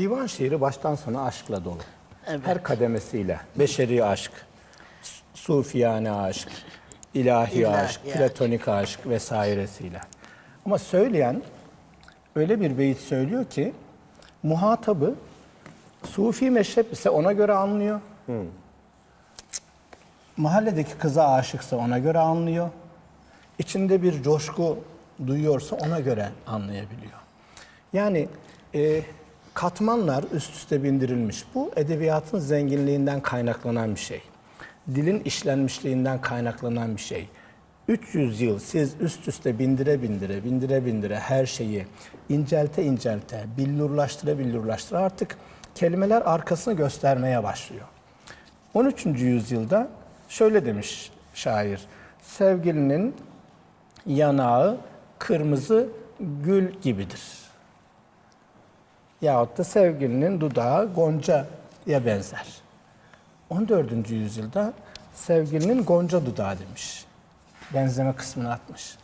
Divan şiiri baştan sona aşkla dolu. Evet. Her kademesiyle. Beşeri aşk, su- sufiyane aşk, ilahi, İlahi aşk, aşk. platonik aşk vesairesiyle. Ama söyleyen öyle bir beyit söylüyor ki muhatabı sufi meşrep ise ona göre anlıyor. Mahalledeki kıza aşıksa ona göre anlıyor. İçinde bir coşku duyuyorsa ona göre anlayabiliyor. Yani e, katmanlar üst üste bindirilmiş. Bu edebiyatın zenginliğinden kaynaklanan bir şey. Dilin işlenmişliğinden kaynaklanan bir şey. 300 yıl siz üst üste bindire bindire, bindire bindire her şeyi incelte incelte, billurlaştıra billurlaştıra artık kelimeler arkasını göstermeye başlıyor. 13. yüzyılda şöyle demiş şair. Sevgilinin yanağı kırmızı gül gibidir. Yahut da sevgilinin dudağı goncaya benzer. 14. yüzyılda sevgilinin gonca dudağı demiş. Benzeme kısmını atmış.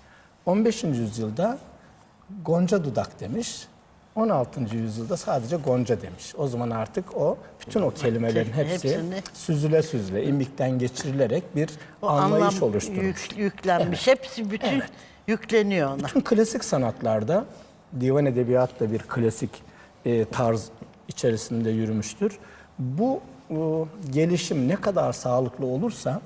15. yüzyılda gonca dudak demiş. 16. yüzyılda sadece gonca demiş. O zaman artık o bütün o kelimelerin hepsi Hepsini- süzüle süzüle, imlikten geçirilerek bir O anlayış anlam oluşturmuş. yük- yüklenmiş. Hepsi bütün yükleniyor ona. Bütün klasik sanatlarda divan edebiyat da bir klasik e, tarz içerisinde yürümüştür. Bu e, gelişim ne kadar sağlıklı olursa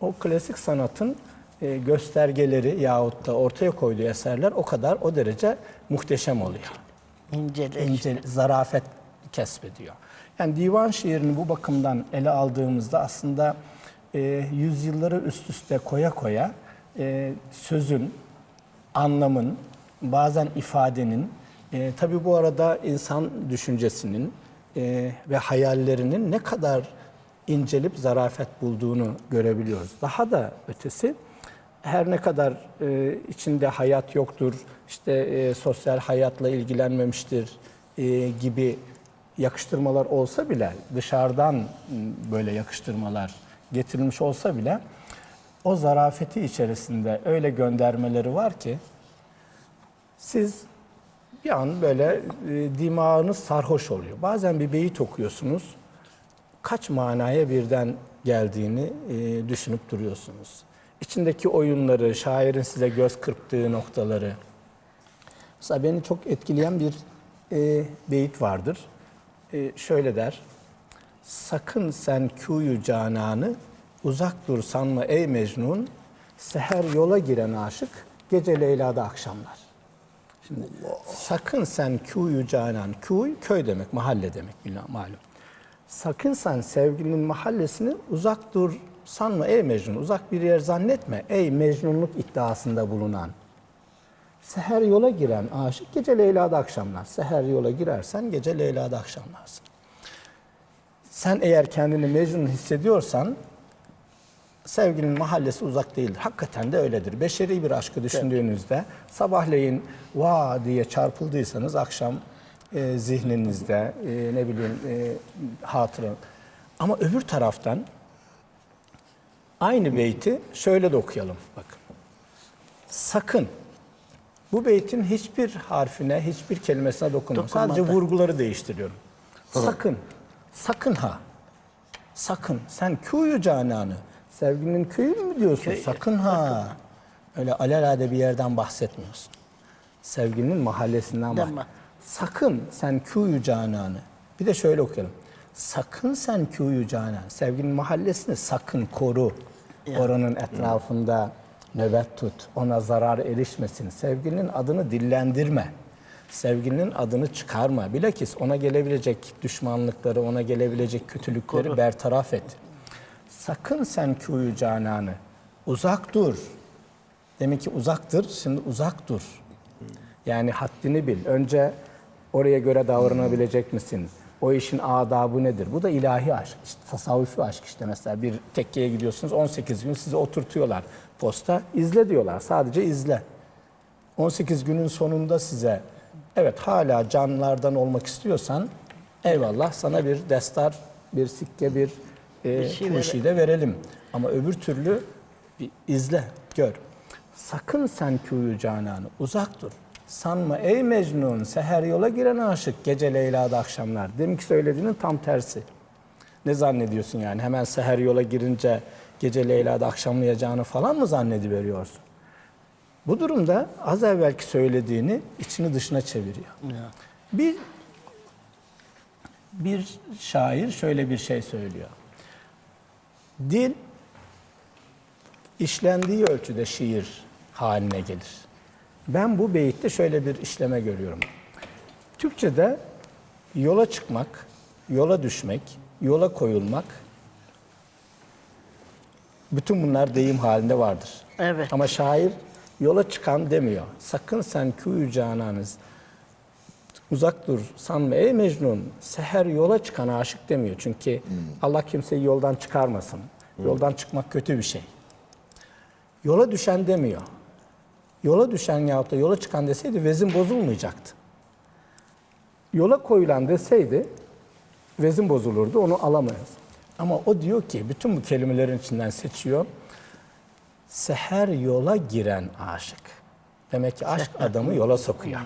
o klasik sanatın e, göstergeleri yahut da ortaya koyduğu eserler o kadar o derece muhteşem oluyor. İnceleş. ince zarafet kesbediyor. Yani divan şiirini bu bakımdan ele aldığımızda aslında e, yüzyılları üst üste koya koya e, sözün, anlamın, bazen ifadenin, e, tabii bu arada insan düşüncesinin e, ve hayallerinin ne kadar incelip zarafet bulduğunu görebiliyoruz. Daha da ötesi her ne kadar e, içinde hayat yoktur, işte e, sosyal hayatla ilgilenmemiştir e, gibi yakıştırmalar olsa bile dışarıdan böyle yakıştırmalar getirilmiş olsa bile o zarafeti içerisinde öyle göndermeleri var ki siz bir an böyle e, dimağınız sarhoş oluyor. Bazen bir beyit okuyorsunuz, kaç manaya birden geldiğini e, düşünüp duruyorsunuz. İçindeki oyunları, şairin size göz kırptığı noktaları. Mesela beni çok etkileyen bir e, beyit vardır. E, şöyle der. Sakın sen kuyu cananı uzak dur sanma ey Mecnun. Seher yola giren aşık gece Leyla'da akşamlar. Şimdi sakın sen kuyu canan, kuy köy demek, mahalle demek malum. Sakın sen sevgilinin mahallesini uzak dur sanma ey Mecnun, uzak bir yer zannetme ey Mecnunluk iddiasında bulunan. Seher yola giren aşık gece Leyla'da akşamlar. Seher yola girersen gece Leyla'da akşamlarsın. Sen eğer kendini Mecnun hissediyorsan sevginin mahallesi uzak değildir. Hakikaten de öyledir. Beşeri bir aşkı düşündüğünüzde sabahleyin va diye çarpıldıysanız akşam e, zihninizde e, ne bileyim e, hatıra. Ama öbür taraftan aynı beyti şöyle de okuyalım. Bakın. Sakın bu beytin hiçbir harfine, hiçbir kelimesine. Dokunmadı. Sadece vurguları değiştiriyorum. Sakın, sakın ha. Sakın. Sen köyü cananı. Sevgilinin köyü mü diyorsun? sakın ha. Öyle alelade bir yerden bahsetmiyorsun. Sevgilinin mahallesinden Değil mi? bak. Sakın sen köyü cananı. Bir de şöyle okuyalım. Sakın sen köyü canan. Sevgilinin mahallesini sakın koru. Oranın etrafında nöbet tut. Ona zarar erişmesin. Sevgilinin adını dillendirme. Sevgilinin adını çıkarma. Bilakis ona gelebilecek düşmanlıkları, ona gelebilecek kötülükleri bertaraf et. Sakın sen köyü cananı. Uzak dur. Demek ki uzaktır, şimdi uzak dur. Yani haddini bil. Önce oraya göre davranabilecek misin? O işin adabı nedir? Bu da ilahi aşk. İşte tasavvufi aşk işte mesela bir tekkeye gidiyorsunuz 18 gün sizi oturtuyorlar posta. izle diyorlar. Sadece izle. 18 günün sonunda size evet hala canlardan olmak istiyorsan eyvallah sana bir destar, bir sikke, bir e, şey bir şey de verelim. Ama öbür türlü bir izle, gör. Sakın sen kuyu cananı uzak dur. Sanma ey Mecnun seher yola giren aşık gece Leyla'da akşamlar. Deminki söylediğinin tam tersi. Ne zannediyorsun yani hemen seher yola girince gece Leyla'da akşamlayacağını falan mı zannediveriyorsun? Bu durumda az evvelki söylediğini içini dışına çeviriyor. Bir bir şair şöyle bir şey söylüyor. Dil işlendiği ölçüde şiir haline gelir. Ben bu beyitte şöyle bir işleme görüyorum. Türkçe'de yola çıkmak, yola düşmek, yola koyulmak bütün bunlar deyim halinde vardır. Evet. Ama şair yola çıkan demiyor. Sakın sen kûyu cananız uzak dur sanma ey Mecnun seher yola çıkan aşık demiyor. Çünkü Allah kimseyi yoldan çıkarmasın. Yoldan çıkmak kötü bir şey. Yola düşen demiyor. Yola düşen yahut da yola çıkan deseydi vezin bozulmayacaktı. Yola koyulan deseydi vezin bozulurdu onu alamayız. Ama o diyor ki bütün bu kelimelerin içinden seçiyor. Seher yola giren aşık. Demek ki aşk adamı yola sokuyor.